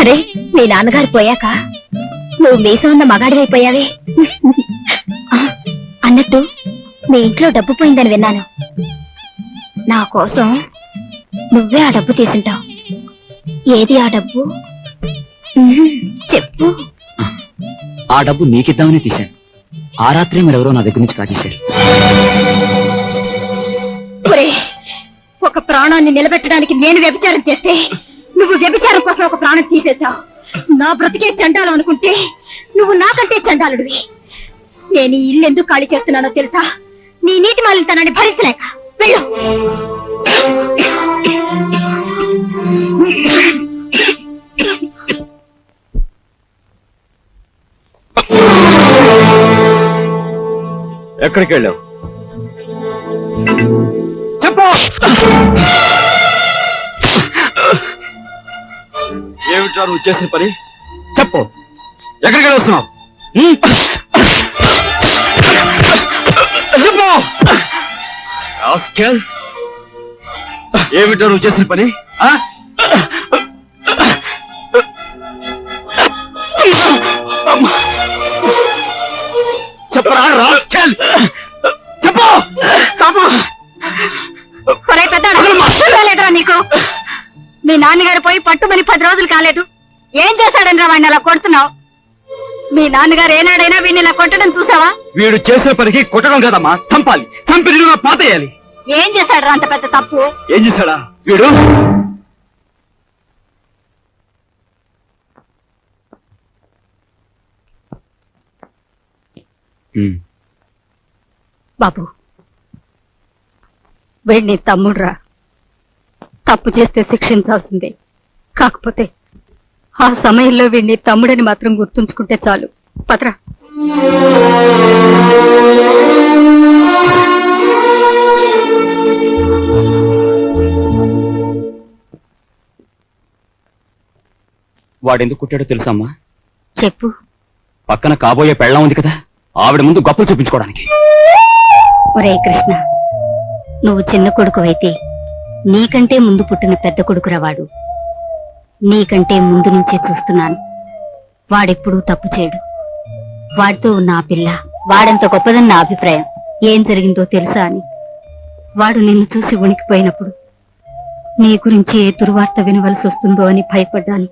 అరే మీ నాన్నగారు పోయాక నువ్వు మీసం ఉన్న మగాడివైపోయావే ఆ, అన్నట్టు మీ ఇంట్లో డబ్బు పోయిందని విన్నాను. నా కోసం నువ్వే ఆ డబ్బు తీసుంటావు. ఏది ఆ డబ్బు? చెప్పు. ఆ డబ్బు నీకిద్దామని తీశాను. ఆ రాత్రి మరెవరో నా దగ్గర నుంచి కాజేశారు. ప్రాణాన్ని నిలబెట్టడానికి నేను వ్యభిచారం చేస్తే నువ్వు వ్యభిచారం కోసం ఒక ప్రాణం తీసేశావు. నా బ్రతికే చండాలం అనుకుంటే నువ్వు నాకంటే చండాలుడివి. నేను ఈ ఇల్లు ఎందుకు ఖాళీ చేస్తున్నానో తెలుసా? నీ నీటి మాలినతనాన్ని భరించలేక. వెళ్ళు. ఎక్కడికి వెళ్ళావు ఏమిట్రా నువ్వు చేసిన పని? చెప్పు. ఎక్కడికి వస్తున్నావు? చెప్పు. రాస్కెల్. నువ్వు చేసిన పని? ఆ? చెప్పరా రాస్కెల్. చెప్పు. లేదురా నీకు? మీ నాన్నగారు పోయి పట్టుమని పది రోజులు కాలేదు. ఏం చేశాడని రా వాడిని అలా కొడుతున్నావు? మీ నాన్నగారు ఏనాడైనా వీడిని ఇలా కొట్టడం చూసావా? వీడు చేసిన పనికి కొట్టడం కదమ్మా చంపాలి. చంపి నిన్ను పాతేయాలి ఏం చేశాడు అంత పెద్ద తప్పు? ఏం చేశాడా వీడు. బాబు వీడిని తమ్ముడురా తప్పు చేస్తే శిక్షించాల్సిందే. కాకపోతే ఆ సమయంలో వీడిని తమ్ముడని మాత్రం గుర్తుంచుకుంటే చాలు. పత్రా వాడెందుకు కుట్టాడో తెలుసమ్మా? చెప్పు. పక్కన కాబోయే పెళ్ళం ఉంది కదా ఆవిడ ముందు గొప్పలు చూపించుకోవడానికి. ఒరే కృష్ణ నువ్వు చిన్న కొడుకువైతే నీకంటే ముందు పుట్టిన పెద్ద కొడుకురా వాడు నీకంటే ముందు నుంచే చూస్తున్నాను. వాడెప్పుడూ తప్పు చేయడు. వాడితో ఉన్న ఆ పిల్ల వాడంత గొప్పదని నా అభిప్రాయం. ఏం జరిగిందో తెలుసా అని. వాడు నిన్ను చూసి ఉనికిపోయినప్పుడు నీ గురించి ఏ దుర్వార్త వినవలసి వస్తుందో అని భయపడ్డాను.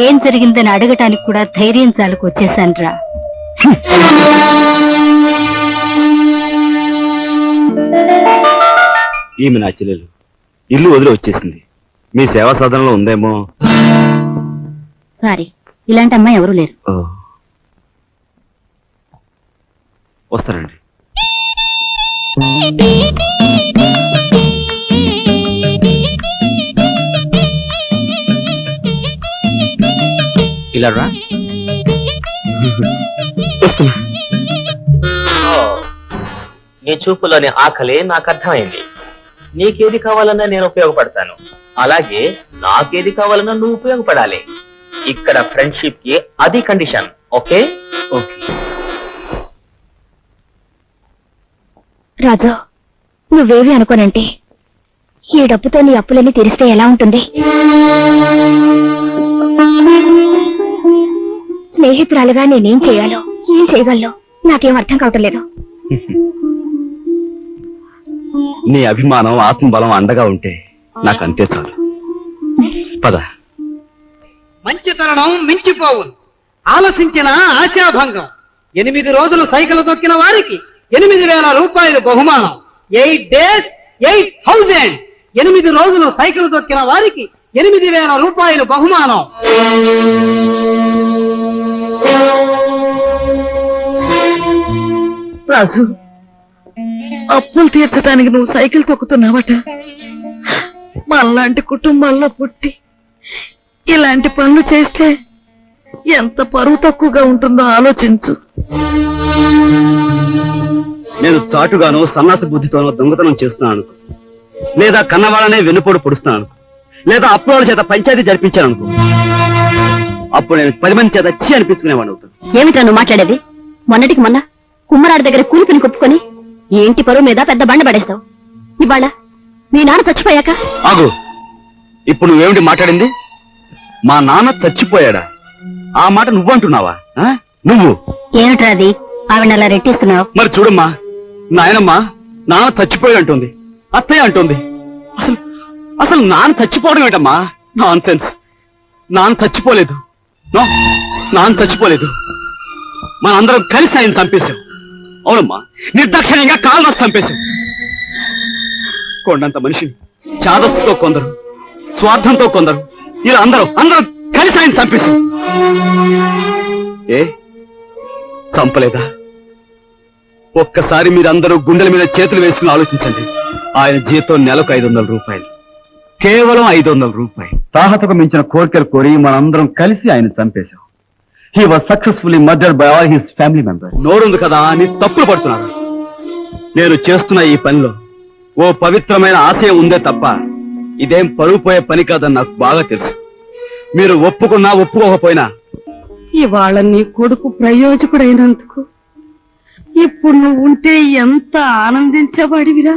ఏం జరిగిందని అడగటానికి కూడా ధైర్యం చాలకు వచ్చేశానురా. ఈమె నా చెల్లెలు. ఇల్లు వదిలి వచ్చేసింది. మీ సేవా సాధనలో ఉందేమో? సారీ ఇలాంటి అమ్మాయి ఎవరూ లేరు. ఓ. వస్తానండి. ఇలా రా. నీ చూపులోని ఆకలి నాకు అర్థమైంది. నీకేది కావాలన్నా నేను ఉపయోగపడతాను. అలాగే నాకేది కావాలన్నా నువ్వు ఉపయోగపడాలి. ఇక్కడ ఫ్రెండ్షిప్కి అది కండిషన్. ఓకే? ఓకే. రాజు నువ్వేవి అనుకోనంటే ఈ డబ్బుతో నీ అప్పులన్నీ తీరిస్తే ఎలా ఉంటుంది? స్నేహితురాలుగా నేనేం చేయాలో ఏం చేయగలను నాకేం అర్థం కావటం లేదు. నీ అభిమానం ఆత్మబలం అండగా ఉంటే నాకు అంతే చాలు. పద. మంచి తరుణం మించిపోవును ఆలసించిన ఆశాభంగం. ఎనిమిది రోజులు సైకిల్ తొక్కిన వారికి ఎనిమిది వేల రూపాయలు బహుమానం. Eight days eight thousand. ఎనిమిది రోజులు సైకిల్ తొక్కిన వారికి ఎనిమిది వేల రూపాయలు బహుమానం. రాజు అప్పులు తీర్చడానికి నువ్వు సైకిల్ తొక్కుతున్నావట. మనలాంటి కుటుంబాల్లో పుట్టి ఇలాంటి పనులు చేస్తే ఎంత పరువు తక్కువగా ఉంటుందో ఆలోచించు. నేను చాటుగానో సన్నాసి బుద్ధితోనో దొంగతనం చేస్తున్నాను. లేదా కన్నవాళ్ళనే వెన్నుపోటు పొడుస్తున్నాను. లేదా అప్పుల చేత పంచాయతీ జరిపించాను అనుకో. అప్పుడు నేను పది మంది చేత చీ అనిపించుకునేవాడు అవుతాను. ఏమిటా నువ్వు మాట్లాడేది? మొన్నటికి మొన్న కుమ్మరాడి దగ్గర కూలిపిని కొప్పుకొని ఈ ఇంటి పరువు మీద పెద్ద బండ పడేస్తావు? ఇవాళ మీ నాన్న చచ్చిపోయాక? ఆగు. ఇప్పుడు నువ్వేమిటి మాట్లాడింది? మా నాన్న చచ్చిపోయాడా? ఆ మాట నువ్వంటున్నావా? ఆ? నువ్వు. ఏమిట్రా అది? ఆవిడ అలా రెట్టిస్తున్నావు? మరి చూడమ్మా. నాయనమ్మా నాన్న చచ్చిపోయాడు అంటుంది. అత్తయ్య అంటుంది. అసలు అసలు నాన్న చచ్చిపోవడం ఏంటమ్మా? నాన్ సెన్స్ నాన్న చచ్చిపోలేదు. నో నాన్న చచ్చిపోలేదు. మన అందరం కలిసి ఆయన చంపేశాం. అవునమ్మా నిర్దాక్షిణ్యంగా కాలు చంపేశాం కొండంత మనిషిని చాదస్సుతో కొందరు స్వార్థంతో కొందరు ఇలా అందరూ అందరూ కలిసి ఆయన చంపేశాం ఏ? చంపలేదా? ఒక్కసారి మీరందరూ గుండెల మీద చేతులు వేసుకుని ఆలోచించండి. ఆయన జీతం నెలకు ఐదు వందల రూపాయలు. కేవలం ఐదు వందల రూపాయలు. తాహతకు మించిన కోరికలు కోరి మనందరం కలిసి ఆయన చంపేశాం. He was successfully murdered by all his family member నోరుంది కదా అని తప్పులు పడుతున్నారు. నేను చేస్తున్న ఈ పనిలో ఓ పవిత్రమైన ఆశయం ఉందే తప్ప ఇదేం పరువు పోయే పని కాదని నాకు బాగా తెలుసు. మీరు ఒప్పుకున్నా ఒప్పుకోకపోయినా ఇవాళ నీ కొడుకు ప్రయోజకుడైనందుకు ఇప్పుడు నువ్వు ఉంటే ఎంత ఆనందించబడివిరా?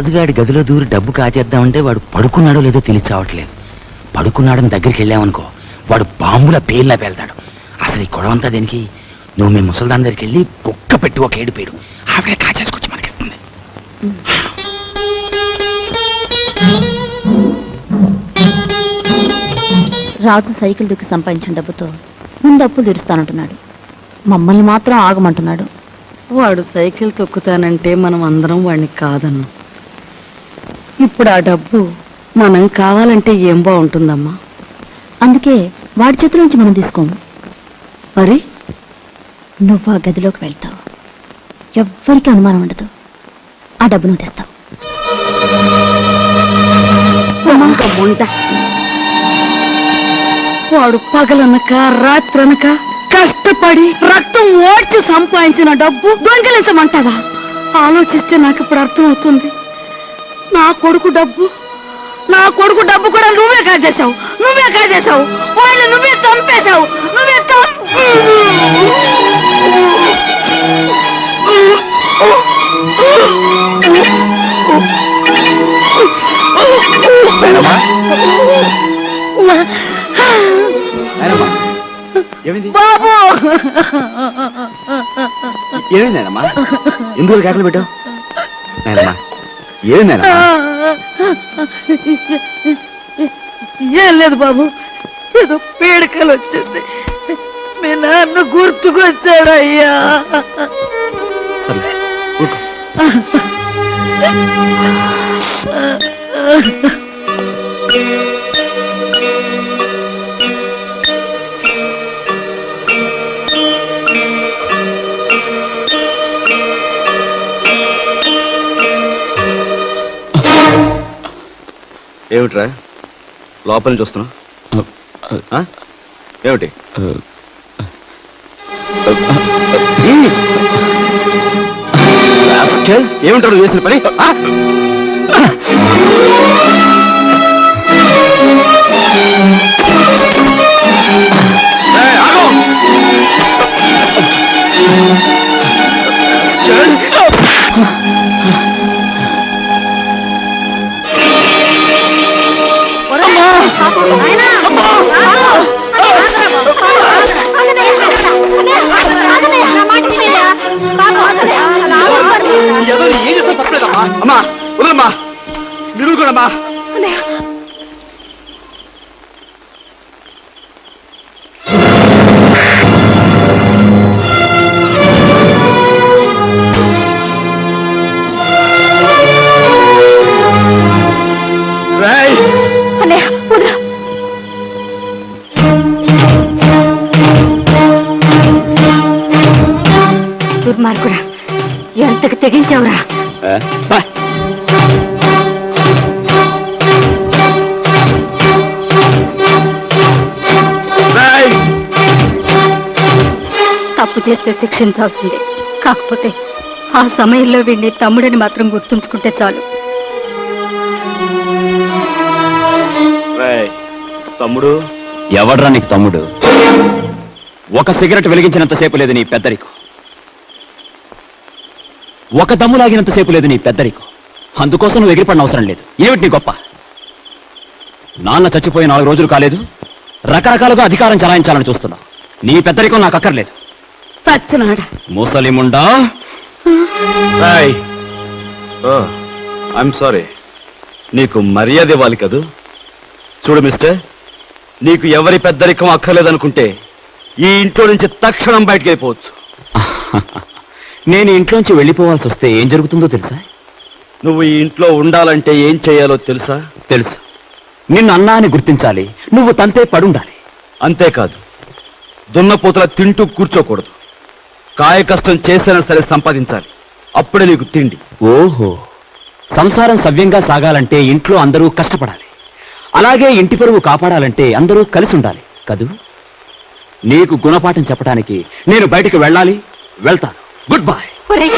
రాజుగాడి గదిలో దూరి డబ్బు కాజేద్దామంటే వాడు పడుకున్నాడో లేదో తెలిసి చావట్లేదు. పడుకున్నాడని దగ్గరికి వెళ్ళామనుకో వాడు బాంబుల పేర్లా పేల్తాడు. అసలు ఈ గొడవంతా దేనికి? నువ్వు మీ ముసల్దాన్ దగ్గరికి వెళ్ళి కుక్క పెట్టి ఒక ఏడు పేడు ఆవిడే కాచేసుకొచ్చి మనకిస్తుంది. రాజు సైకిల్ దుక్కి సంపాదించిన డబ్బుతో ముందు అప్పులు తీరుస్తానంటున్నాడు. మమ్మల్ని మాత్రం ఆగమంటున్నాడు. వాడు సైకిల్ తొక్కుతానంటే మనం అందరం వాడిని కాదన్ను. ఇప్పుడు ఆ డబ్బు మనం కావాలంటే ఏం బాగుంటుందమ్మా? అందుకే వాడి చేతి నుంచి మనం తీసుకోము. మరి? నువ్వు ఆ గదిలోకి వెళ్తావు. ఎవ్వరికి అనుమానం ఉండదు. ఆ డబ్బు నువ్వు తెస్తావు. వాడు పగలనక రాత్రనక కష్టపడి రక్తం ఓడ్చి సంపాదించిన డబ్బు దొంగిలించమంటావా? ఆలోచిస్తే నాకు ఇప్పుడు అర్థమవుతుంది. నా కొడుకు డబ్బు. నా కొడుకు డబ్బు కూడా నువ్వే కాజేశావు నువ్వే కాజేశావు వాళ్ళు నువ్వే చంపేశావు. నువ్వే బాబు! ఏమైంది నాయనమ్మా? ఎందుకు కేకలు పెట్టావు? నాయనమ్మా నాయనమ్మా ఏం లేదు బాబు ఏదో పీడకలు వచ్చింది. మీ నాన్న గుర్తుకొచ్చాడయ్యా. సరే ఏమిట్రా? లోపల నుంచి వస్తున్నా ఏమిటి? ఏమిటాడు చేసిన పని? అమ్మా వదలమ్మా మీరు కూడా అమ్మా రేయ్ దుర్మార్గుడా ఎంతకు తెగించావురా? తప్పు చేస్తే శిక్షించాల్సిందే. కాకపోతే ఆ సమయంలో వీడిని తమ్ముడని మాత్రం గుర్తుంచుకుంటే చాలు. రేయ్, తమ్ముడు? ఎవడ్రా నీకు తమ్ముడు? ఒక సిగరెట్ వెలిగించినంతసేపు లేదు నీ పెద్దరికం. ఒక దమ్ము లాగినంతసేపు లేదు నీ పెద్దరికం. అందుకోసం నువ్వు ఎగిరిపడిన అవసరం లేదు. ఏమిటి నీ గొప్ప? నాన్న చచ్చిపోయి నాలుగు రోజులు కాలేదు. రకరకాలుగా అధికారం చలాయించాలని చూస్తున్నావు. నీ పెద్దరికం నాకు అక్కర్లేదు. చచ్చినాడా ముసలిముండా? ఐఎమ్ సారీ నీకు మర్యాద ఇవ్వాలి కదూ? చూడు మిస్టర్ నీకు ఎవరి పెద్దరికం అక్కర్లేదనుకుంటే ఈ ఇంట్లో నుంచి తక్షణం బయటకు వెళ్ళిపోవచ్చు. నేను ఇంట్లోంచి వెళ్ళిపోవాల్సి వస్తే ఏం జరుగుతుందో తెలుసా? నువ్వు ఈ ఇంట్లో ఉండాలంటే ఏం చేయాలో తెలుసా? తెలుసు. నిన్ను అన్నా అని గుర్తించాలి. నువ్వు తంతే పడుండాలి. అంతేకాదు దున్నపోతుల తింటూ కూర్చోకూడదు. కాయ కష్టం చేసైనా సరే సంపాదించాలి. అప్పుడే నీకు తిండి. ఓహో. సంసారం సవ్యంగా సాగాలంటే ఇంట్లో అందరూ కష్టపడాలి. అలాగే ఇంటి పరువు కాపాడాలంటే అందరూ కలిసి ఉండాలి కదూ? నీకు గుణపాఠం చెప్పడానికి నేను బయటికి వెళ్ళాలి వెళ్తాను. Good bye.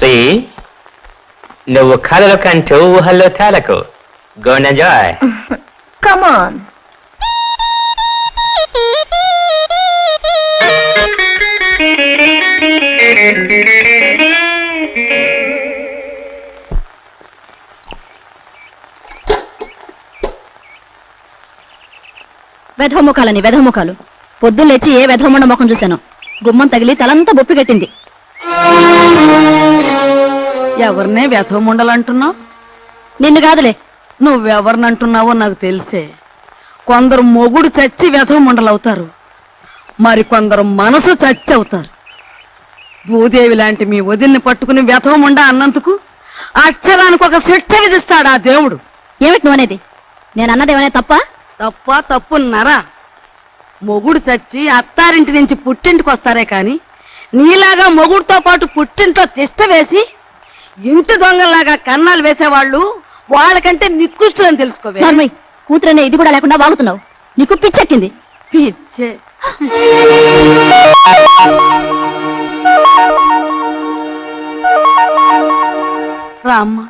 సి నువ్వు కలలు కంటూ ఊహల్లో తేలకు. గోన్ ఎంజాయ్ కమాన్ వెధముఖాలని వెధముఖాలు పొద్దున్న లేచి ఏ వెధమండ ముఖం చూశాను? గుమ్మం తగిలి తలంతా బొప్పి కట్టింది ఎవరినే వ్యథముండాలంటున్నావు నిన్ను కాదులే నువ్వెవరినంటున్నావో నాకు తెలిసే. కొందరు మొగుడు చచ్చి వ్యథముండలవుతారు మరి కొందరు మనసు చచ్చి అవుతారు. భూదేవి లాంటి మీ వదిన్ని పట్టుకుని వ్యథముండ అన్నందుకు అక్షరానికి ఒక శిక్ష విధిస్తాడు ఆ దేవుడు. ఏమిటి నువ్వు అనేది? నేను అన్నదేమనే తప్ప తప్ప తప్పున్నారా మొగుడు చచ్చి అత్తారింటి నుంచి పుట్టింటికి వస్తారే కాని నీలాగా మొగుడుతో పాటు పుట్టింట్లో తిష్ట వేసి ఇంటి దొంగలాగా కన్నాలు వేసేవాళ్ళు వాళ్ళకంటే నికృష్టులని తెలుసుకోవే. నార్మయ్ కూతురనే ఇది కూడా లేకుండా వాగుతున్నావు. నీకు పిచ్చెక్కింది. పిచ్చే. రా అమ్మా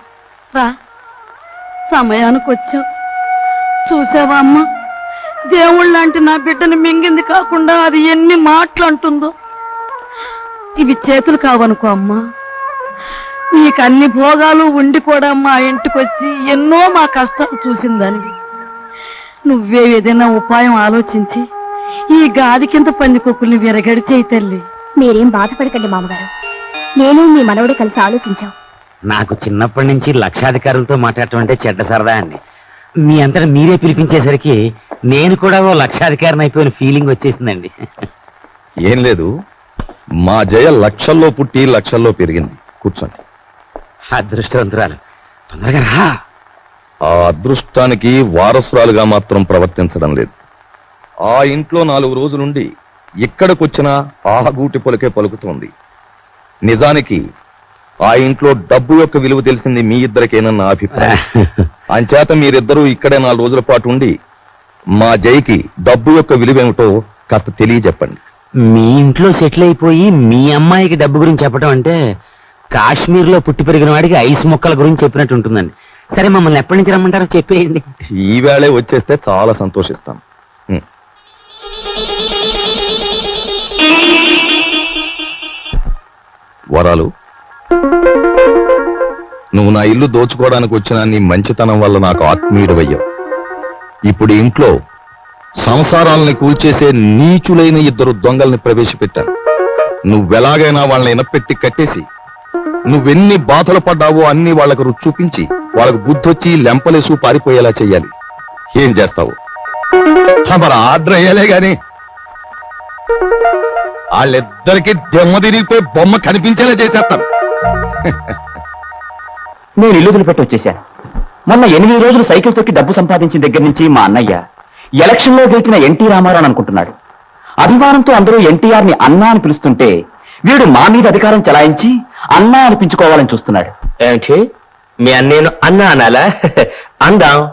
రా. సమయానికి వచ్చావు. చూసావా అమ్మా? దేవుళ్ళంటి నా బిడ్డని మింగింది కాకుండా అది ఎన్ని మాటలు అంటుందో. ఇవి చేతులు కావనుకో అమ్మా. నీకు అన్ని భోగాలు ఉండి కూడా మా ఇంటికొచ్చి ఎన్నో మా కష్టాలు చూసిందానివి నువ్వే ఏదైనా ఉపాయం ఆలోచించి ఈ గాది కింద పందికొక్కుల్ని విరగడి చేయి తల్లి. మీరేం బాధపడకండి మామగారు. నేను మీ మనవడు కలిసి ఆలోచించాం. నాకు చిన్నప్పటి నుంచి లక్షాధికారులతో మాట్లాడటం అంటే చెడ్డ సరదా అండి. మీ అంతటా మీరే పిలిపించేసరికి నేను కూడా ఓ లక్షాధికారిని అయిపోయిన ఫీలింగ్ వచ్చేసిందండి. ఏం లేదు మా జయ లక్షల్లో పుట్టి లక్షల్లో పెరిగింది. కూర్చోండి. అదృష్టవంతురాలు. తొందరగా రా. ఆ అదృష్టానికి వారసురాలుగా మాత్రం ప్రవర్తించడం లేదు. ఆ ఇంట్లో నాలుగు రోజులుండి ఇక్కడికొచ్చినా ఆ గూటి పలుకే పలుకుతోంది. నిజానికి ఆ ఇంట్లో డబ్బు యొక్క విలువ తెలిసింది మీ ఇద్దరికేనన్న అభిప్రాయం. అంచేత మీరిద్దరూ ఇక్కడే నాలుగు రోజుల పాటు ఉండి మా జైకి డబ్బు యొక్క విలువ ఏమిటో కాస్త తెలియజెప్పండి. మీ ఇంట్లో సెటిల్ అయిపోయి మీ అమ్మాయికి డబ్బు గురించి చెప్పడం అంటే కాశ్మీర్లో పుట్టి పెరిగిన వాడికి ఐస్ మొక్కల గురించి చెప్పినట్టు ఉంటుందండి. సరే మమ్మల్ని ఎప్పటి నుంచి రమ్మంటారో చెప్పేయండి. ఈవేళే వచ్చేస్తే చాలా సంతోషిస్తాను ఉం. వరాలు నువ్వు నా ఇల్లు దోచుకోవడానికి వచ్చిన నీ మంచితనం వల్ల నాకు ఆత్మీయుడవయ్యావు. ఇప్పుడు ఈ ఇంట్లో సంసారాలని కూల్చేసే నీచులైన ఇద్దరు దొంగల్ని ప్రవేశపెట్టాను నువ్వెలాగైనా వాళ్ళని ఇనపెట్టి కట్టేసి నువ్వెన్ని బాధలు పడ్డావో అన్ని వాళ్ళకు రుచి చూపించి వాళ్ళకు బుద్ధొచ్చి లెంపలేసు పారిపోయేలా చెయ్యాలి. ఏం చేస్తావు? మరి ఆర్డర్ అయ్యాలే గాని వాళ్ళిద్దరికి దెమ్మ తిరిగిపోయి బొమ్మ కనిపించేలా చేసేస్తాను. నేను ఇల్లు వదిలిపెట్టి వచ్చేశాను. మొన్న ఎనిమిది రోజులు సైకిల్ తొక్కి డబ్బు సంపాదించిన దగ్గర నుంచి మా అన్నయ్య ఎలక్షన్లో గెలిచిన ఎన్టీ రామారావు అనుకుంటున్నాడు. అభిమానంతో అందరూ ఎన్టీఆర్ని అన్నా అని పిలుస్తుంటే వీడు మా మీద అధికారం చలాయించి అన్నా అనిపించుకోవాలని చూస్తున్నాడు. ఏంటి మీ అన్నేను అన్నా అనాలా? అందాం.